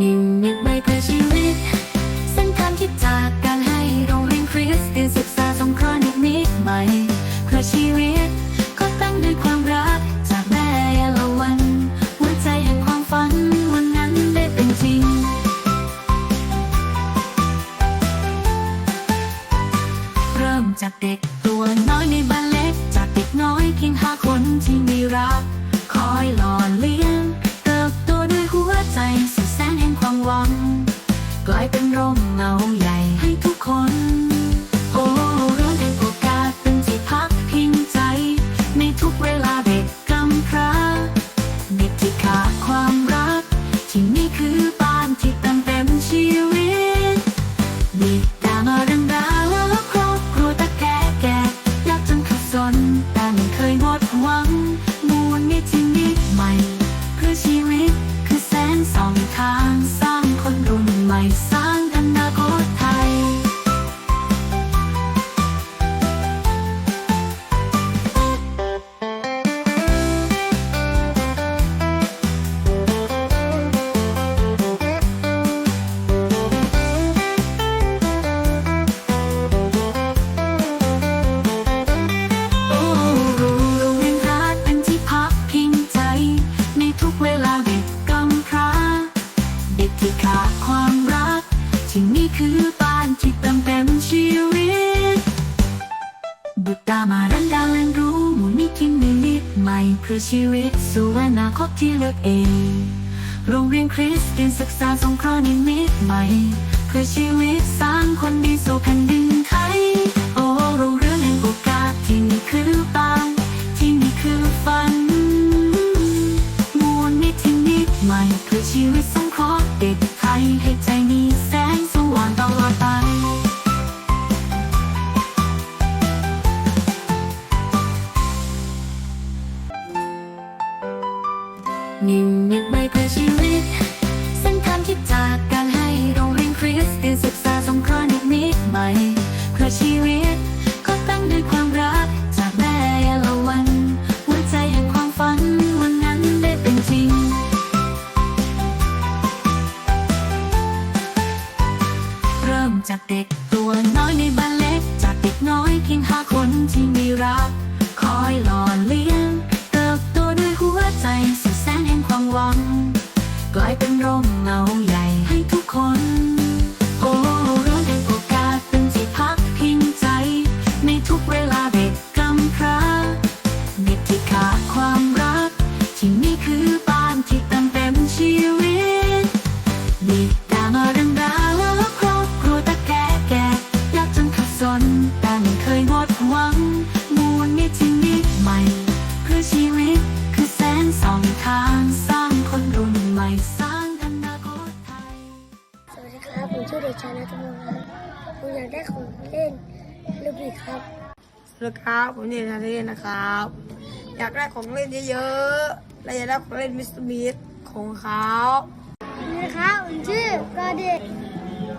นิ่งเงียบไปเพื่อชีวิต บิ ที่ขาดความรัก ที่นี่คือบ้านที่เติมเต็มชีวิต บุตรตามารันดาเรียนรู้มุนนิทินในนิดใหม่เพื่อชีวิตสู่อนาคตที่เลือกเอง โรงเรียนคริสเตียนศึกษาสงเคราะห์นิมิตใหม่ เพื่อชีวิตสร้างคนดีสู่แผ่นดิน นิ่งเงียบไม่เพื่อชีวิต เส้นทางที่จากการให้โรงเรียนคริสเตียนศึกษาสงเคราะห์นิดนิดใหม่เพื่อชีวิต ก็ตั้งด้วยความรักจากแม่ยาละวันหัวใจแห่งความฝันวันนั้นได้เป็นจริง เริ่มจากเด็กตัวน้อยในบ้านเล็ก จากเด็กน้อยเพียงห้าคนที่มีรัก คอยหล่อเลี้ยง ดแด็กชายนัทพงศ์ครับผมอยากได้ของเล่นลูกบิดครับสวัสดีครับผมเนธนาเล่นนะครับ อยากได้ของเล่นเยอะๆ และอยากได้ของเล่นมิสเตอร์บีทของเขานี่ครับผมชื่อกอเด็ก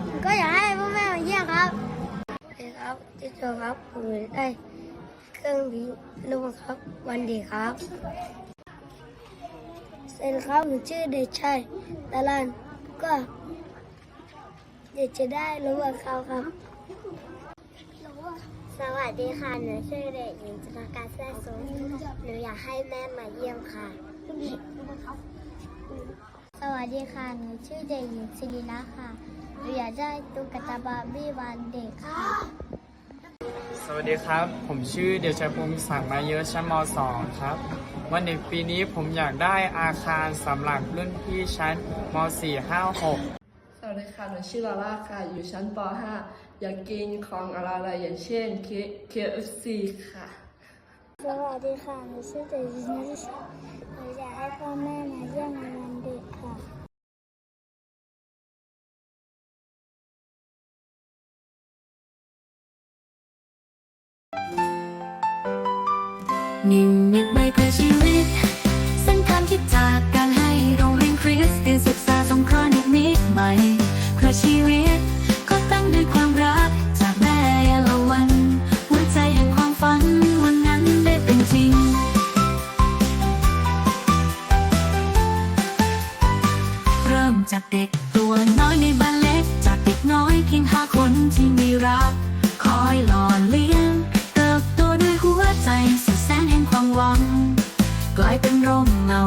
ผมก็อยากให้พ่อแม่มาเยี่ยมครับสวัสดีครับชื่อโจครับผมอยากได้เครื่องบินลูกครับ วันเด็กครับสวัสดีครับผมชื่อเด็กชายตาลันก็ เด็กจะได้รู้ว่าเขาครับสวัสดีค่ะ หนูชื่อเด็กหญิงจุฬาการแซ่ซุงหนูอยากให้แม่มาเยี่ยมค่ะ สวัสดีค่ะ หนูชื่อเด็กหญิงศิรินะค่ะ หนูอยากได้ตุ๊กตาบาร์บี้วันเด็กค่ะ สวัสดีครับ ผมชื่อเดชพงศ์สั่งมาเยอะชั้นม .2 ครับ วันเด็กปีนี้ผมอยากได้อาคารสำหรับรุ่นพี่ชั้นม .4 5 6 วัสดีค่ะหนูชื่อลาล่าค่ะ อยู่ชั้นป .5 อยากกินของอะไรๆอย่างเช่น K- KFC ค่ะ สวัสดีค่ะหนูชื่อเด็กหญิงนิชาหนูอยากให้พ่อแม่มาเยี่ยมในวันเด็กค่ะนิ่งเงียบไม่เพื่อชีวิตเส้นทางที่จากการให้โรงเรียนคริสเตียนศึกษาสง ชีวิต ก็ตั้งด้วยความรัก จากแม่ละวัน หัวใจแห่งความฝันวันนั้นได้เป็นจริง เริ่มจากเด็กตัวน้อยในบ้าเล็จากเด็กน้อยเพียหาคนที่มีรัก คอยหล่อเลี้ยง เติบโตด้วยหัวใจแสนแห่งความหวัง กลายเป็นร่มเงา